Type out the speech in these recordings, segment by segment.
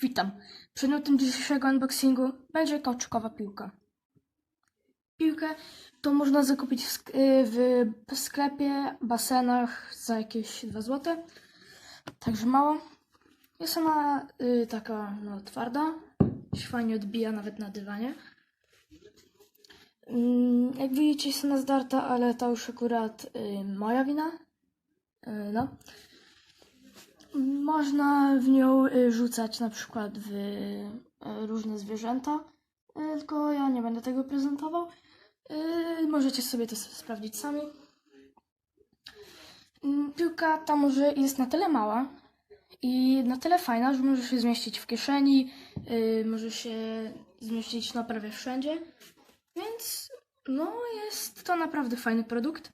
Witam. Przedmiotem dzisiejszego unboxingu będzie kauczykowa piłka. Piłkę to można zakupić w, y, w sklepie, basenach za jakieś 2 zł. Także mało. Jest ona y, taka no, twarda. Się fajnie odbija nawet na dywanie. Mm, Jak widzicie jest ona zdarta, ale to już akurat y, moja wina. Y, no. Można w nią y, rzucać na przykład w y, różne zwierzęta, y, tylko ja nie będę tego prezentował. Możecie sobie to sprawdzić sami. Mm, Piłka ta może jest na tyle mała i na tyle fajna, że może się zmieścić w kieszeni, może się zmieścić no prawie wszędzie, więc no jest to naprawdę fajny produkt.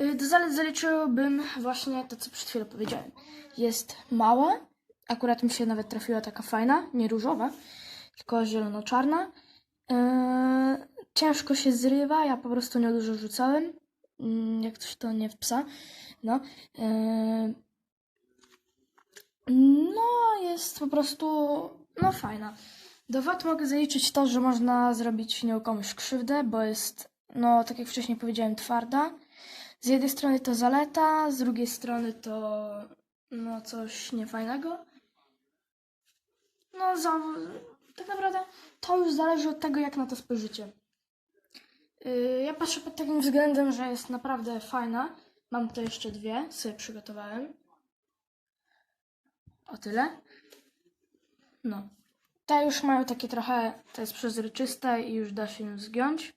Y, Do zalet zaliczyłbym właśnie to, co przed chwilą powiedziałem. Jest mała, akurat mi się nawet trafiła taka fajna, nie różowa, tylko zielono-czarna. Yy, ciężko się zrywa, ja po prostu nie dużo rzucałem. Mm, jak coś to nie w psa. No. Yy, no, jest po prostu, no fajna. Do wad mogę zaliczyć to, że można zrobić nią komuś krzywdę, bo jest, no tak jak wcześniej powiedziałem, twarda. Z jednej strony to zaleta, z drugiej strony to no coś niefajnego. No za, tak naprawdę to już zależy od tego, jak na to spojrzycie. Yy, ja patrzę pod takim względem, że jest naprawdę fajna. Mam tu jeszcze dwie, sobie przygotowałem. O tyle. No. Te już mają takie trochę, to jest przezroczyste i już da się ją zgiąć.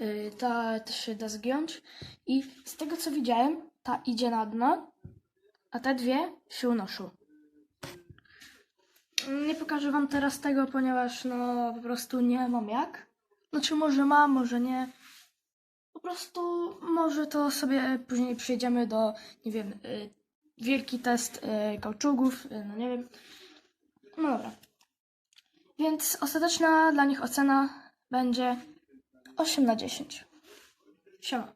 Yy, ta też się da zgiąć. I z tego co widziałem, ta idzie na dno, a te dwie się unoszą. Nie pokażę wam teraz tego, ponieważ no po prostu nie mam jak. Znaczy może mam, może nie. Po prostu może to sobie później przejdziemy do, nie wiem, y, wielki test y, kauczugów, y, no nie wiem. No dobra. Więc ostateczna dla nich ocena będzie 8 na 10. Siema.